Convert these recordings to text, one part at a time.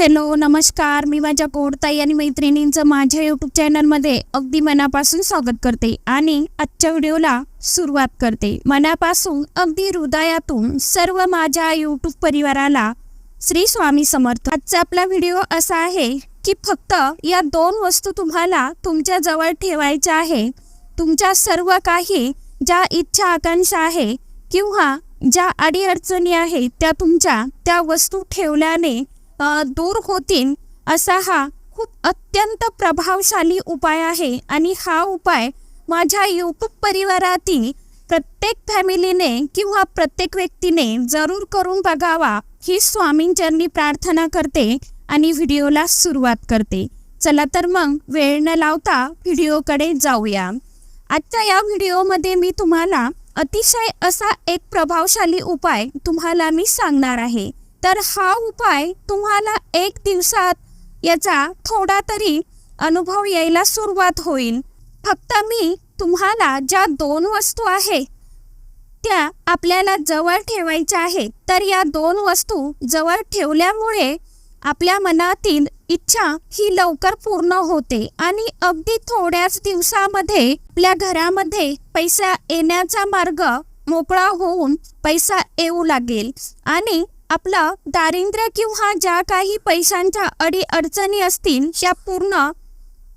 Hello नमस्कार. मी माझ्या गोडताई आणि मैत्रिणींचं माझ्या यूट्यूब चॅनलमध्ये अगदी मनापासून स्वागत करते आणि आजच्या व्हिडिओला सुरुवात करते. मनापासून अगदी हृदयातून सर्व माझ्या यूट्यूब परिवाराला श्री स्वामी समर्थ. आजचा आपला व्हिडिओ असा आहे की फक्त या दोन वस्तू तुम्हाला तुमच्या जवळ ठेवायच्या आहे. तुमच्या सर्व काही ज्या इच्छा आकांक्षा आहे किंवा ज्या अडीअडचणी आहेत त्या तुमच्या त्या वस्तू ठेवल्याने दूर होतील असा हा खूप अत्यंत प्रभावशाली उपाय आहे. आणि हा उपाय माझ्या यूट्यूब परिवारातील प्रत्येक फॅमिलीने किंवा प्रत्येक व्यक्तीने जरूर करून बघावा ही स्वामींचरणी प्रार्थना करते आणि व्हिडिओला सुरुवात करते. चला तर मग वेळ न लावता व्हिडिओकडे जाऊया. आजच्या या व्हिडिओमध्ये मी तुम्हाला अतिशय असा एक प्रभावशाली उपाय तुम्हाला मी सांगणार आहे. तर हा उपाय तुम्हाला एक दिवसात याचा थोडा तरी अनुभव यायला सुरुवात होईल. फक्त मी तुम्हाला ज्या दोन वस्तू आहे त्या आपल्याला जवळ ठेवायच्या आहेत. तर या दोन वस्तू जवळ ठेवल्यामुळे आपल्या मनातील इच्छा ही लवकर पूर्ण होते आणि अगदी थोड्याच दिवसामध्ये आपल्या घरामध्ये पैसा येण्याचा मार्ग मोकळा होऊन पैसा येऊ लागेल आणि आपलं दारिद्र्य किंवा ज्या काही पैशांच्या अडी अडचणी असतील त्या पूर्ण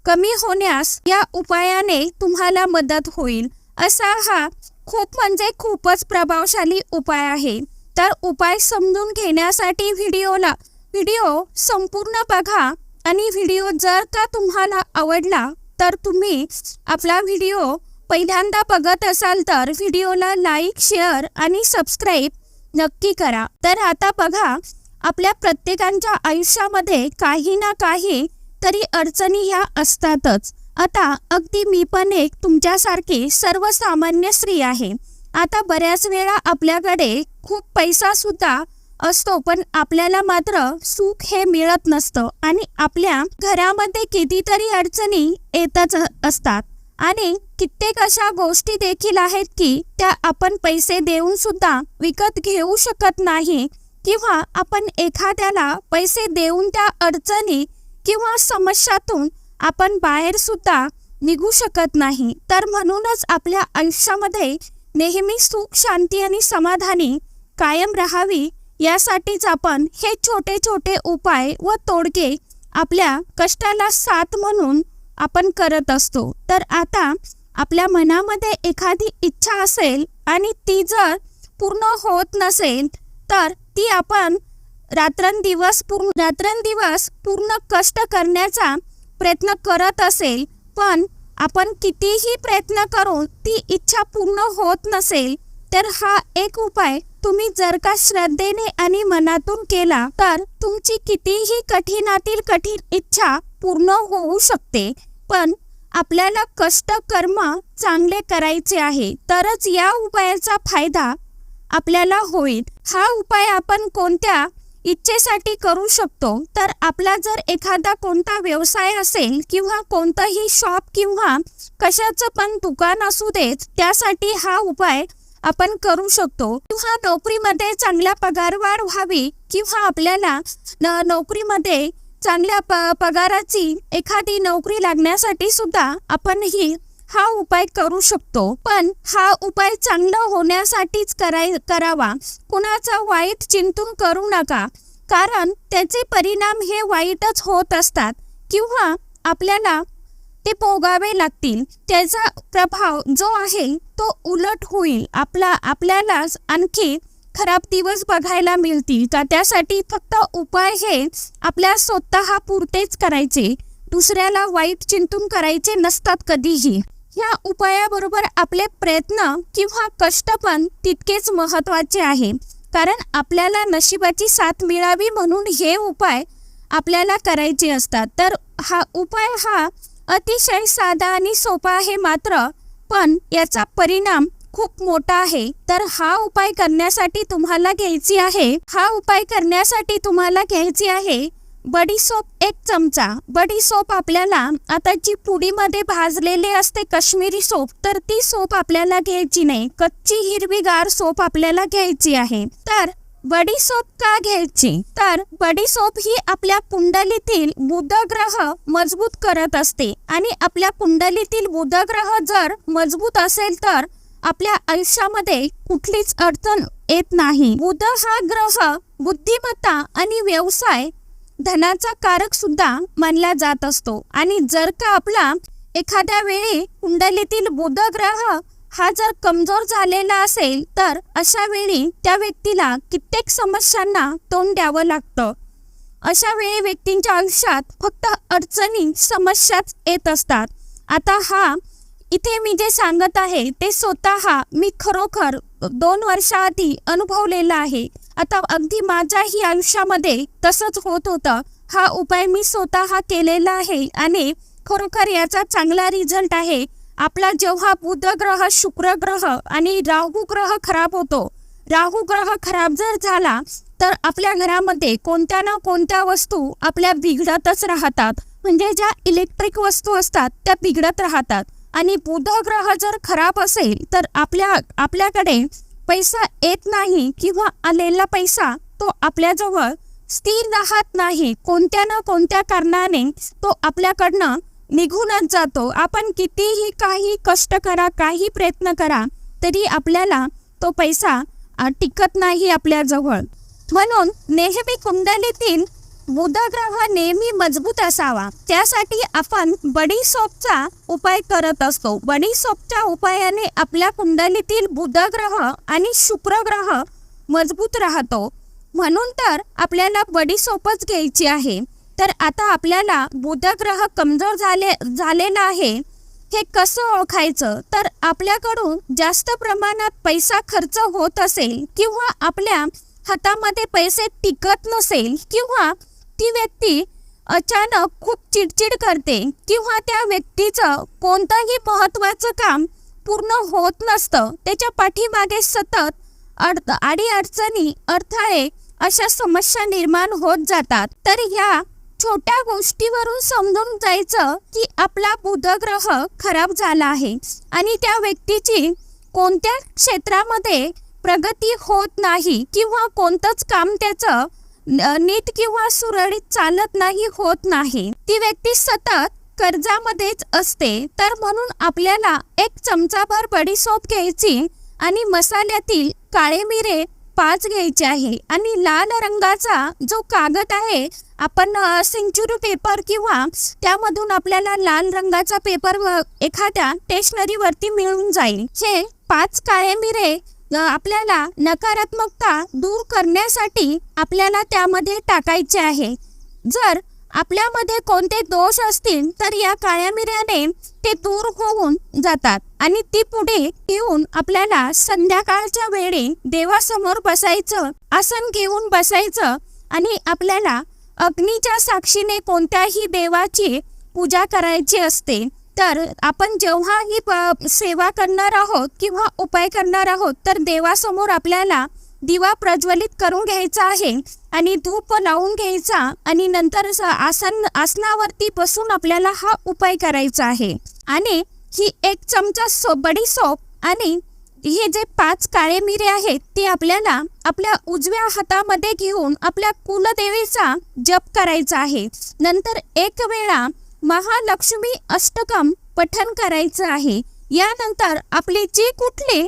कमी होण्यास या उपायाने तुम्हाला मदत होईल. असा हा खूप म्हणजे खूपच प्रभावशाली उपाय आहे. तर उपाय समजून घेण्यासाठी व्हिडिओला व्हिडिओ संपूर्ण बघा आणि व्हिडिओ जर का तुम्हाला आवडला तर तुम्ही आपला व्हिडिओ पहिल्यांदा बघत असाल तर व्हिडिओला लाईक शेअर आणि सबस्क्राईब नक्की करा. तर आता बघा आपल्या प्रत्येकांच्या आयुष्यामध्ये काही ना काही तरी अडचणी ह्या असतातच. आता अगदी मी पण एक तुमच्यासारखी सर्वसामान्य स्त्री आहे. आता बऱ्याच वेळा आपल्याकडे खूप पैसा सुद्धा असतो पण आपल्याला मात्र सुख हे मिळत नसतं आणि आपल्या घरामध्ये कितीतरी अडचणी येतच असतात. आणि कित्येक अशा गोष्टी देखील आहेत की त्या आपण पैसे देऊन सुद्धा विकत घेऊ शकत नाही किंवा आपण एखाद्याला पैसे देऊन त्या अडचणी किंवा समस्यातून आपण बाहेर सुद्धा निघू शकत नाही. तर म्हणूनच आपल्या आयुष्यामध्ये नेहमी सुख शांती आणि समाधानी कायम राहावी यासाठीच आपण हे छोटे छोटे उपाय व तोडगे आपल्या कष्टाला साथ म्हणून आपण करत असतो. तर आता आपल्या मनामध्ये एखादी इच्छा असेल आणि ती जर पूर्ण होत नसेल तर ती आपण रात्रंदिवस पूर्ण रात्रंदिवस पूर्ण कष्ट करण्याचा प्रयत्न करत असेल पण आपण कितीही प्रयत्न करून ती इच्छा पूर्ण होत नसेल तर हा एक उपाय तुम्ही जर का श्रद्धेने आणि मनातून केला तर तुमची कितीही कठीणातील कठीण इच्छा पूर्ण होऊ शकते. पण आपल्याला कष्ट कर्म चांगले करायचे आहे तरच या उपायाचा फायदा आपल्याला होईल. हा उपाय आपण कोणत्या इच्छेसाठी करू शकतो? तर आपला जर एखादा कोणता व्यवसाय असेल किंवा कोणतंही शॉप किंवा कशाचं पण दुकान असू देत त्यासाठी हा उपाय आपण करू शकतो. किंवा नोकरीमध्ये चांगला पगारवाढ व्हावी किंवा आपल्याला नोकरीमध्ये चांगल्या प पगाराची एखादी नोकरी लागण्यासाठी सुद्धा आपण ही हा उपाय करू शकतो. पण हा उपाय चांगला होण्यासाठीच कराय करावा. कुणाचा वाईट चिंतून करू नका. कारण त्याचे परिणाम हे वाईटच होत असतात. किंवा आपल्याला ते भोगावे लागतील. त्याचा प्रभाव जो आहे तो उलट होईल. आपला आपल्यालाच आणखी खराब दिवस बघायला मिळतील. का त्यासाठी फक्त उपाय हे आपल्या स्वतः पुरतेच करायचे. दुसऱ्याला वाईट चिंतून करायचे नसतात कधीही. या उपायाबरोबर आपले प्रयत्न किंवा कष्ट पण तितकेच महत्त्वाचे आहे. कारण आपल्याला नशिबाची साथ मिळावी म्हणून हे उपाय आपल्याला करायचे असतात. तर हा उपाय हा अतिशय साधा आणि सोपा आहे मात्र पण याचा परिणाम खूप मोठा आहे तर हा उपाय करण्यासाठी तुम्हाला घ्यायची आहे. हा उपाय करण्यासाठी तुम्हाला घ्यायची आहे. बडीसोप एक चमचा. बडीसोप आपल्याला आता जी पुडीमध्ये भाजलेले असते काश्मीरी सोप तर ती सोप आपल्याला घ्यायची नाही. कच्ची हिरवीगार सोप आपल्याला घ्यायची आहे. तर बडीसोप का घ्यायची? तर बडीसोप ही आपल्या कुंडलीतील बुध ग्रह मजबूत करत असते. आणि आपल्या कुंडलीतील बुध ग्रह जर मजबूत असेल तर आपल्या आयुष्यामध्ये कुठलीच अडचण येत नाही. बुध हा ग्रह बुद्धिमत्ता आणि व्यवसाय धनाचा कारक सुद्धा मानला जात असतो. आणि जर का आपला एखाद्या वेळी कुंडलीतील बुध ग्रह हा जर कमजोर झालेला असेल तर अशा वेळी त्या व्यक्तीला कित्येक समस्यांना तोंड द्यावं लागतं. अशा वेळी व्यक्तींच्या आयुष्यात फक्त अडचणी समस्याच येत असतात. आता हा इथे मी जे सांगत आहे ते स्वतः मी खरोखर दोन वर्षाआधी अनुभवलेला आहे. आता अगदी माझ्याही आयुष्यामध्ये तसंच होत होतं. हा उपाय मी स्वतः केलेला आहे आणि खरोखर याचा चांगला रिझल्ट आहे. आपला जेव्हा बुध ग्रह शुक्र ग्रह आणि राहू ग्रह खराब होतो राहू ग्रह खराब जर झाला तर आपल्या घरामध्ये कोणत्या ना कोणत्या वस्तू आपल्या बिघडतच राहतात. म्हणजे ज्या इलेक्ट्रिक वस्तू असतात त्या बिघडत राहतात. आणि बुध ग्रह जर खराब असेल तर आपल्या आपल्याकडे पैसा येत नाही किंवा आलेला पैसा तो आपल्याजवळ स्थिर राहत नाही. कोणत्या ना कोणत्या कारणाने तो आपल्याकडनं निघूनच जातो. आपण कितीही काही कष्ट करा काही प्रयत्न करा तरी आपल्याला तो पैसा टिकत नाही आपल्याजवळ. म्हणून नेहमी कुंडलीतील बुधग्रह नेहमी मजबूत असावा. त्यासाठी आपण बडी सोपचा उपाय करत असतो. बडी सोपच्या उपायाने आपल्या कुंडलीतील बुधग्रह आणि शुक्रग्रह मजबूत राहतो. म्हणून तर आपल्याला बडी सोपच घ्यायची आहे. तर आता आपल्याला बुधग्रह कमजोर झाले झालेला आहे. हे कसं ओळखायचं? तर आपल्याकडून जास्त प्रमाणात पैसा खर्च होत असेल किंवा आपल्या हातामध्ये पैसे टिकत नसेल किंवा ती व्यक्ती अचानक खूप चिडचिड करते किंवा त्या व्यक्तीचं कोणतंही महत्त्वाचं काम पूर्ण होत नसतं. त्याच्या पाठीमागे सतत अड आडी अडचणी अडथळे अशा समस्या निर्माण होत जातात. तर ह्या छोट्या गोष्टीवरून समजून जायचं की आपला बुधग्रह खराब झाला आहे आणि त्या व्यक्तीची कोणत्या क्षेत्रामध्ये प्रगती होत नाही किंवा कोणतंच काम त्याचं नीट किंवा सुरळीत चालत नाही होत नाही. ती व्यक्ती सतत कर्जामध्येच असते. तर म्हणून आपल्याला एक चमचाभर बडीसोप घ्यायची आणि मसाल्यातील काळे मिरे पाच घ्यायचे आहे. आणि लाल रंगाचा जो कागद आहे आपण सेंचुरी पेपर किंवा त्यामधून आपल्याला लाल रंगाचा पेपर एखाद्या स्टेशनरीवरती मिळून जाईल. हे पाच काळे मिरे आपल्याला नकारात्मकता दूर करण्यासाठी आपल्याला त्यामध्ये टाकायचे आहे. जर आपल्यामध्ये कोणते दोष असतील तर या काळ्या मिऱ्याने ते दूर होऊन जातात आणि ती पुढे घेऊन आपल्याला संध्याकाळच्या वेळी देवासमोर बसायचं आसन घेऊन बसायचं आणि आपल्याला अग्नीच्या साक्षीने कोणत्याही देवाची पूजा करायची असते. तर आपण जेव्हा ही प- सेवा करणार आहोत किंवा उपाय करणार आहोत तर देवासमोर आपल्याला दिवा प्रज्वलित करून घ्यायचा आहे आणि धूप लावून घ्यायचा आणि नंतर आसन आसनावरती बसून आपल्याला हा उपाय करायचा आहे. आणि ही एक चमचा सो बडी सोप आणि हे जे पाच काळे मिरे आहेत ते आपल्याला आपल्या उजव्या हातामध्ये घेऊन आपल्या कुलदेवीचा जप करायचा आहे. नंतर एक वेळा महालक्ष्मी अष्टकम पठन करायचं आहे. यानंतर आपली जी कुठली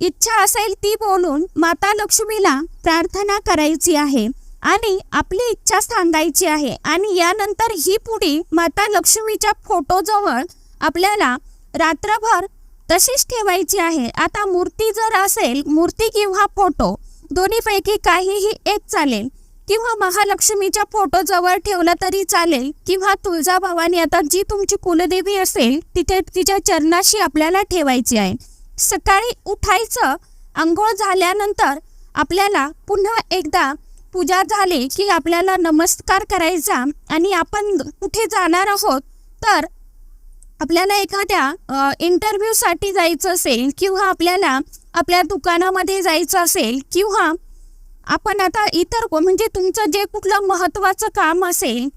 इच्छा असेल ती बोलून माता लक्ष्मीला प्रार्थना करायची आहे आणि आपली इच्छा सांगायची आहे. आणि यानंतर ही पुढे माता लक्ष्मीच्या फोटोजवळ आपल्याला रात्रभर तशीच ठेवायची आहे. आता मूर्ती जर असेल मूर्ती किंवा फोटो दोन्हीपैकी काहीही एक चालेल. किंवा महालक्ष्मीच्या फोटो जवळ ठेवला तरी चालेल किंवा तुळजाभवानी आता जी तुमची कुलदेवी असेल तिथे तिच्या चरणाशी आपल्याला ठेवायची आहे. सकाळी उठायचं आंघोळ झाल्यानंतर आपल्याला पुन्हा एकदा पूजा झाली की आपल्याला नमस्कार करायचा आणि आपण कुठे जाणार आहोत तर आपल्याला एखाद्या इंटरव्ह्यूसाठी जायचं असेल किंवा आपल्याला आपल्या दुकानामध्ये जायचं असेल किंवा आपण आता इतर म्हणजे तुमचं जे कुठलं महत्त्वाचं काम असेल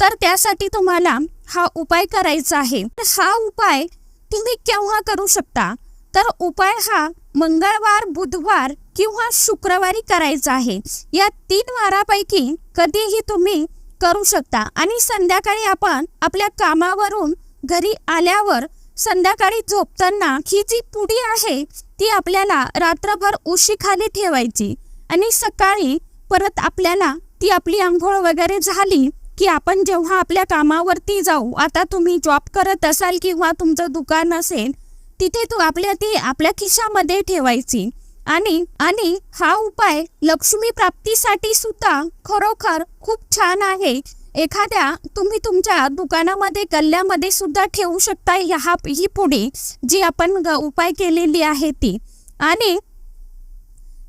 तर त्यासाठी तुम्हाला हा उपाय करायचा आहे. तर हा उपाय तुम्ही केव्हा करू शकता? तर उपाय हा मंगळवार बुधवार किंवा शुक्रवारी करायचा आहे. या तीन वारापैकी कधीही तुम्ही करू शकता. आणि संध्याकाळी आपण आपल्या कामावरून घरी आल्यावर संध्याकाळी झोपताना ही जी पुडी आहे ती आपल्याला रात्रभर उशीखाली ठेवायची. आणि सकाळी परत आपल्याला ती आपली आंघोळ वगैरे झाली की आपण जेव्हा आपल्या कामावरती जाऊ आता तुम्ही जॉब करत असाल किंवा तुमचं दुकान असेल तिथे तू आपल्या ती आपल्या खिशामध्ये ठेवायची. आणि आणि हा उपाय लक्ष्मी प्राप्तीसाठी सुद्धा खरोखर खूप छान आहे. एखाद्या तुम्ही तुमच्या दुकानामध्ये गल्ल्यामध्ये सुद्धा ठेवू शकता ह्या ही पुढे जी आपण ग- उपाय केलेली आहे ती. आणि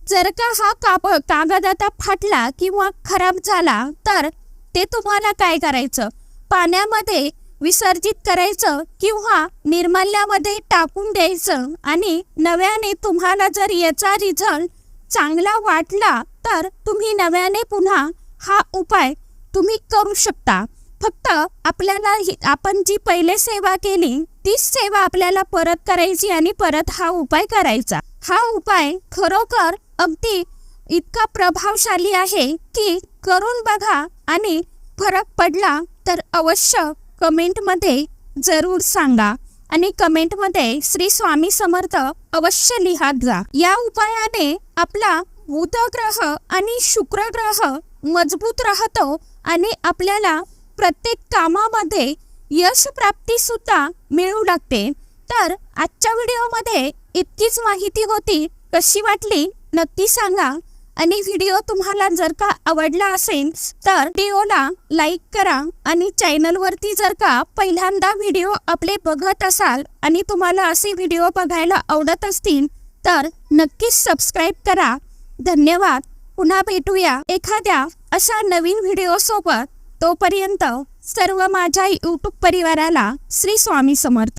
जर का हा काप कागद आता फाटला किंवा खराब झाला तर ते तुम्हाला काय करायचं? पाण्यामध्ये विसर्जित करायचं किंवा निर्माल्यामध्ये टाकून द्यायचं आणि नव्याने तुम्हाला जर याचा रिझल्ट चांगला वाटला तर तुम्ही नव्याने पुन्हा हा उपाय तुम्ही करू शकता. फक्त आपल्याला ही- आपण जी पहिले सेवा केली तीच सेवा आपल्याला परत करायची आणि परत हा उपाय करायचा. हा उपाय खरोखर अगदी इतका प्रभावशाली आहे की करून बघा आणि फरक पडला तर अवश्य कमेंटमध्ये जरूर सांगा. आणि कमेंटमध्ये श्री स्वामी समर्थ अवश्य लिहात जा. या उपायाने आपला बुध ग्रह आणि शुक्र ग्रह मजबूत राहतो आणि आपल्याला प्रत्येक कामामध्ये यश प्राप्ती सुद्धा मिळू लागते. तर आजच्या व्हिडिओमध्ये इतकीच माहिती होती. कशी वाटली? नक्की सांगा. आणि व्हिडिओ तुम्हाला जर का आवडला असेल तर व्हिडिओला लाईक करा आणि चॅनलवरती जर का पहिल्यांदा व्हिडिओ आपले बघत असाल आणि तुम्हाला असे व्हिडिओ बघायला आवडत असतील तर नक्कीच सबस्क्राईब करा. धन्यवाद. पुन्हा भेटूया एखाद्या अशा नवीन व्हिडिओसोबत तोपर्यंत सर्व माझ्या यूट्यूब परिवाराला श्री स्वामी समर्थ.